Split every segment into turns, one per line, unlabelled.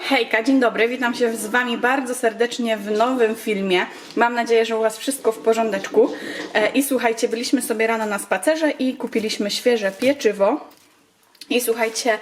Hejka, dzień dobry, witam się z Wami bardzo serdecznie w nowym filmie. Mam nadzieję, że u Was wszystko w porządeczku. E, I słuchajcie, byliśmy sobie rano na spacerze i kupiliśmy świeże pieczywo. I słuchajcie,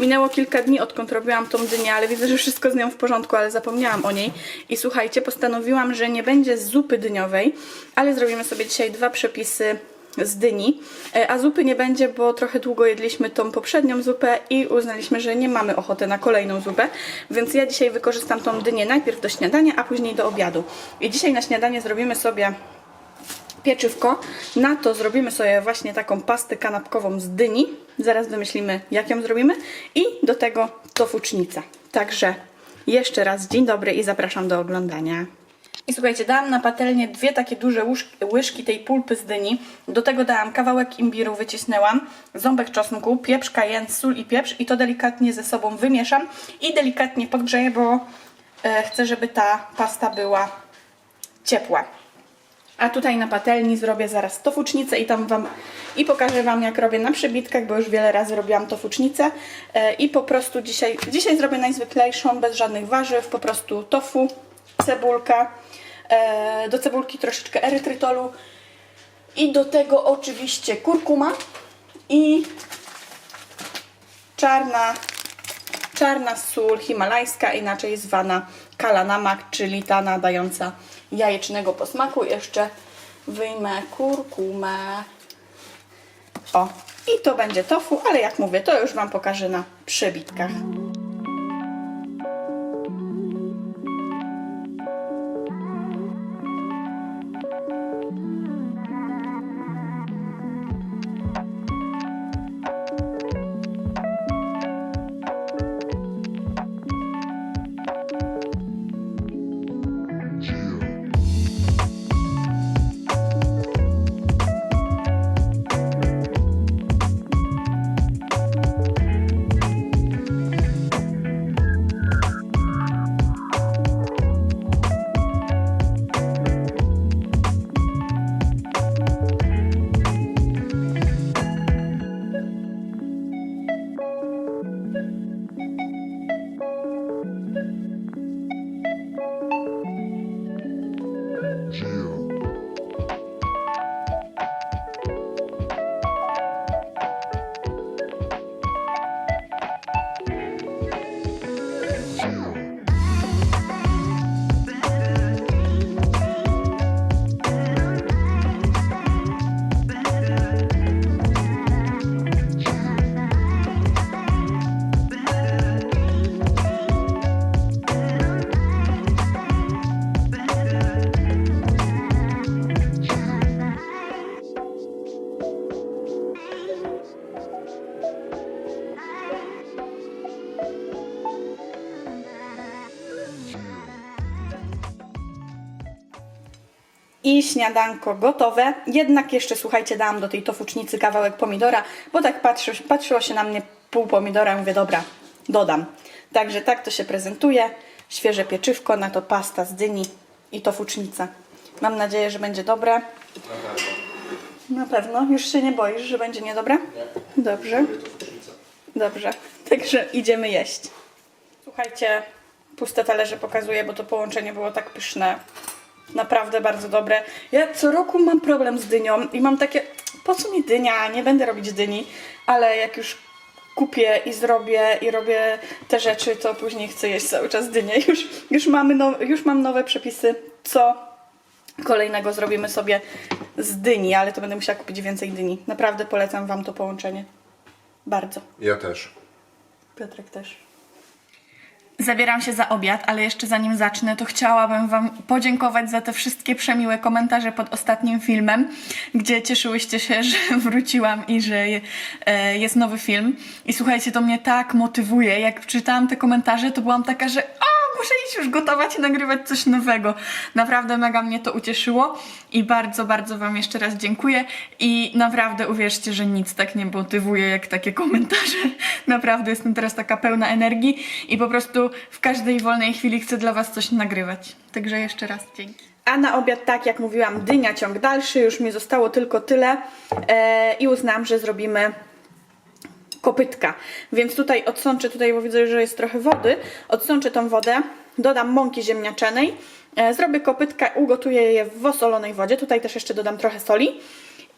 minęło kilka dni odkąd robiłam tą dynię, ale widzę, że wszystko z nią w porządku, ale zapomniałam o niej. I słuchajcie, postanowiłam, że nie będzie zupy dyniowej, ale zrobimy sobie dzisiaj dwa przepisy z dyni, E, a zupy nie będzie, bo trochę długo jedliśmy tą poprzednią zupę i uznaliśmy, że nie mamy ochoty na kolejną zupę, więc ja dzisiaj wykorzystam tą dynię najpierw do śniadania, a później do obiadu. I dzisiaj na śniadanie zrobimy sobie pieczywko. Na to zrobimy sobie właśnie taką pastę kanapkową z dyni. Zaraz wymyślimy, jak ją zrobimy. I do tego tofucznica. Także jeszcze raz dzień dobry i zapraszam do oglądania. I słuchajcie, dałam na patelnię dwie takie duże łyżki, łyżki tej pulpy z dyni. Do tego dałam kawałek imbiru, wycisnęłam, ząbek czosnku, pieprz, kajen, sól i pieprz i to delikatnie ze sobą wymieszam i delikatnie podgrzeję, bo e, chcę, żeby ta pasta była ciepła. A tutaj na patelni zrobię zaraz tofucznicę i tam wam i pokażę wam jak robię na przebitkach, bo już wiele razy robiłam tofucznicę e, i po prostu dzisiaj, dzisiaj zrobię najzwyklejszą, bez żadnych warzyw, po prostu tofu, cebulka, e, do cebulki troszeczkę erytrytolu i do tego oczywiście kurkuma i czarna czarna sól himalajska, inaczej zwana kala namak, czyli ta nadająca jajecznego posmaku. Jeszcze wyjmę kurkumę. O, i to będzie tofu, ale jak mówię, to już Wam pokażę na przebitkach. I śniadanko gotowe. Jednak jeszcze, słuchajcie, dałam do tej tofucznicy kawałek pomidora, bo tak patrzy, patrzyło się na mnie pół pomidora i mówię, dobra, dodam. Także tak to się prezentuje. Świeże pieczywko, na to pasta z dyni i tofucznica. Mam nadzieję, że będzie dobre. Na pewno. Już się nie boisz, że będzie niedobre? Nie. Dobrze. Dobrze. Także idziemy jeść. Słuchajcie, puste talerze pokazuję, bo to połączenie było tak pyszne. Naprawdę bardzo dobre. Ja co roku mam problem z dynią i mam takie, po co mi dynia? Nie będę robić dyni, ale jak już kupię i zrobię i robię te rzeczy, to później chcę jeść cały czas dynię. Już, już, mamy now, już mam nowe przepisy, co kolejnego zrobimy sobie z dyni, ale to będę musiała kupić więcej dyni. Naprawdę polecam Wam to połączenie. Bardzo.
Ja też.
Piotrek też. Zabieram się za obiad, ale jeszcze zanim zacznę, to chciałabym Wam podziękować za te wszystkie przemiłe komentarze pod ostatnim filmem, gdzie cieszyłyście się, że wróciłam i że e, jest nowy film. I słuchajcie, to mnie tak motywuje. Jak czytałam te komentarze, to byłam taka, że muszę iść już gotować i nagrywać coś nowego. Naprawdę mega mnie to ucieszyło i bardzo, bardzo Wam jeszcze raz dziękuję. I naprawdę uwierzcie, że nic tak nie motywuje jak takie komentarze. Naprawdę jestem teraz taka pełna energii i po prostu w każdej wolnej chwili chcę dla Was coś nagrywać. Także jeszcze raz dzięki. A na obiad, tak jak mówiłam, dynia ciąg dalszy. Już mi zostało tylko tyle e, i uznałam, że zrobimy kopytka. Więc tutaj odsączę, tutaj bo widzę, że jest trochę wody, odsączę tą wodę, dodam mąki ziemniaczanej, e, zrobię kopytka, ugotuję je w osolonej wodzie, tutaj też jeszcze dodam trochę soli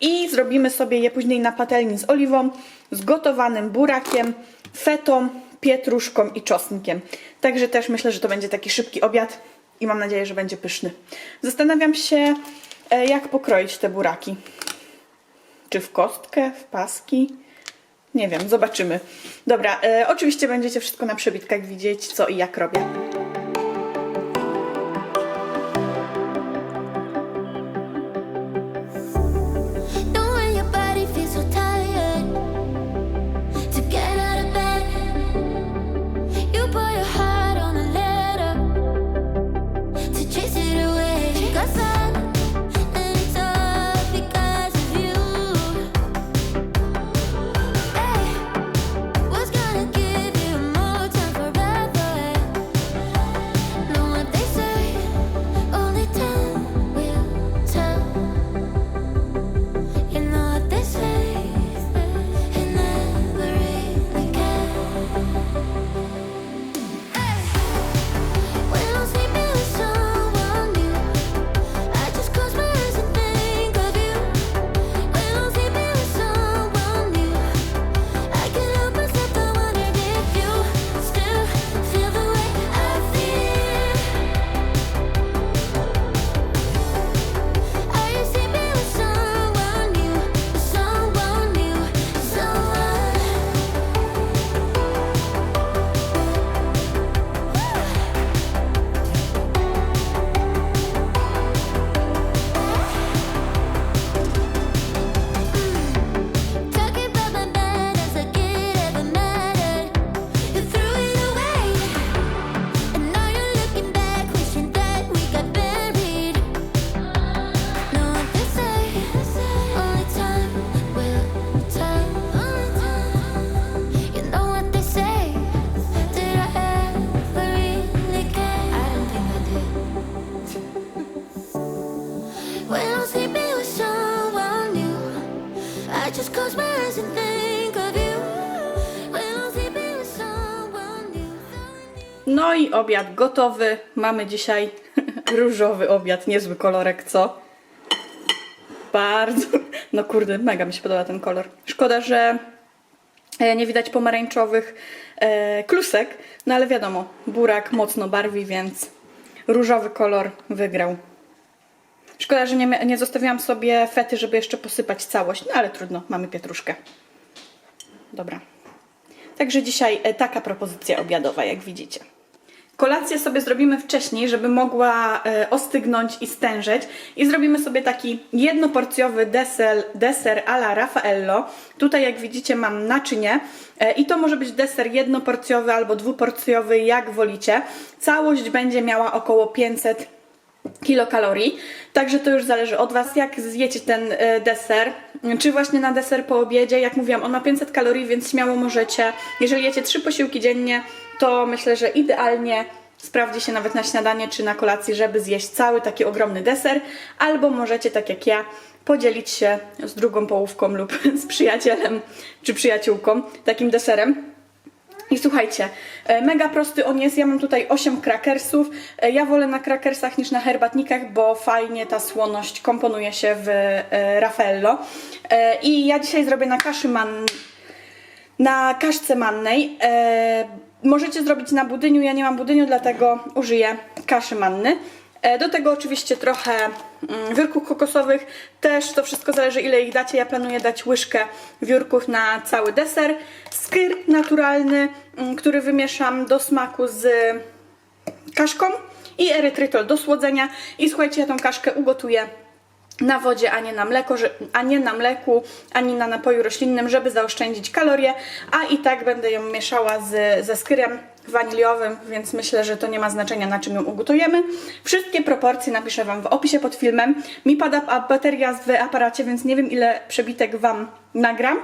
i zrobimy sobie je później na patelni z oliwą, z gotowanym burakiem, fetą, pietruszką i czosnkiem. Także też myślę, że to będzie taki szybki obiad i mam nadzieję, że będzie pyszny. Zastanawiam się, e, jak pokroić te buraki. Czy w kostkę, w paski? Nie wiem, zobaczymy. Dobra, e, oczywiście będziecie wszystko na przebitkach widzieć, co i jak robię. No i obiad gotowy. Mamy dzisiaj różowy obiad, niezły kolorek, co? Bardzo. No kurde, mega mi się podoba ten kolor. Szkoda, że e, nie widać pomarańczowych e, klusek, no ale wiadomo, burak mocno barwi, więc różowy kolor wygrał. Szkoda, że nie, nie zostawiłam sobie fety, żeby jeszcze posypać całość, no ale trudno, mamy pietruszkę. Dobra. Także dzisiaj e, taka propozycja obiadowa, jak widzicie. Kolację sobie zrobimy wcześniej, żeby mogła e, ostygnąć i stężeć. I zrobimy sobie taki jednoporcjowy deser, deser a la Raffaello. Tutaj, jak widzicie, mam naczynie. E, I to może być deser jednoporcjowy albo dwuporcjowy, jak wolicie. Całość będzie miała około 500 kilokalorii. Także to już zależy od Was, jak zjecie ten e, deser. Czy właśnie na deser po obiedzie, jak mówiłam, on ma 500 kalorii, więc śmiało możecie. Jeżeli jecie trzy posiłki dziennie, to myślę, że idealnie sprawdzi się nawet na śniadanie czy na kolacji, żeby zjeść cały taki ogromny deser. Albo możecie, tak jak ja, podzielić się z drugą połówką lub z przyjacielem czy przyjaciółką takim deserem. I słuchajcie, e, mega prosty on jest. Ja mam tutaj 8 krakersów. E, Ja wolę na krakersach niż na herbatnikach, bo fajnie ta słoność komponuje się w e, Raffaello. I ja dzisiaj zrobię na kaszy man... na kaszce mannej. Możecie zrobić na budyniu. Ja nie mam budyniu, dlatego użyję kaszy manny. E, Do tego oczywiście trochę mm, wiórków kokosowych. Też to wszystko zależy ile ich dacie. Ja planuję dać łyżkę wiórków na cały deser. Skyr naturalny, mm, który wymieszam do smaku z kaszką i erytrytol do słodzenia. I słuchajcie, ja tą kaszkę ugotuję na wodzie, a nie na, mleko, a nie na mleku, ani na napoju roślinnym, żeby zaoszczędzić kalorie, a i tak będę ją mieszała z, ze skyrem waniliowym, więc myślę, że to nie ma znaczenia na czym ją ugotujemy. Wszystkie proporcje napiszę Wam w opisie pod filmem. Mi pada bateria w aparacie, więc nie wiem ile przebitek Wam nagram,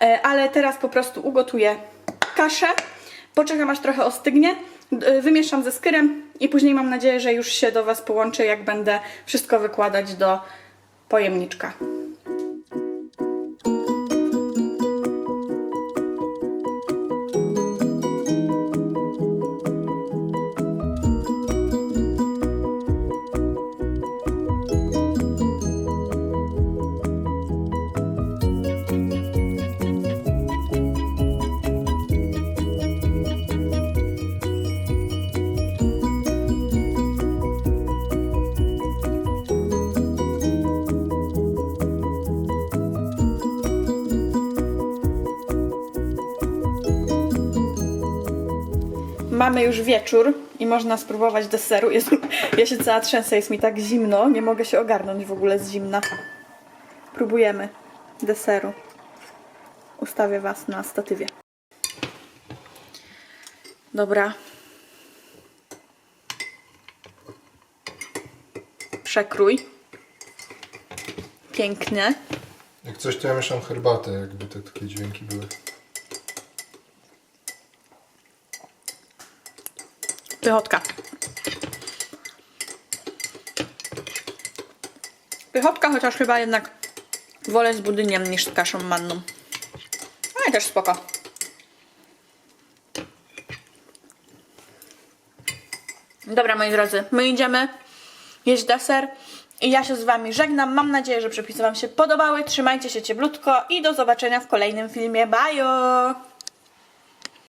e, ale teraz po prostu ugotuję kaszę. Poczekam aż trochę ostygnie, d- wymieszam ze skyrem i później mam nadzieję, że już się do Was połączę, jak będę wszystko wykładać do pojemniczka. Mamy już wieczór i można spróbować deseru. Jest, ja się cała trzęsę, jest mi tak zimno, nie mogę się ogarnąć w ogóle z zimna. Próbujemy deseru. Ustawię Was na statywie. Dobra. Przekrój. Pięknie.
Jak coś, to ja mieszam herbatę, jakby te takie dźwięki były.
Pychotka. Pychotka, chociaż chyba jednak wolę z budyniem niż z kaszą manną. Ale też spoko. Dobra, moi drodzy, my idziemy jeść deser i ja się z Wami żegnam. Mam nadzieję, że przepisy Wam się podobały. Trzymajcie się cieplutko i do zobaczenia w kolejnym filmie. Bye!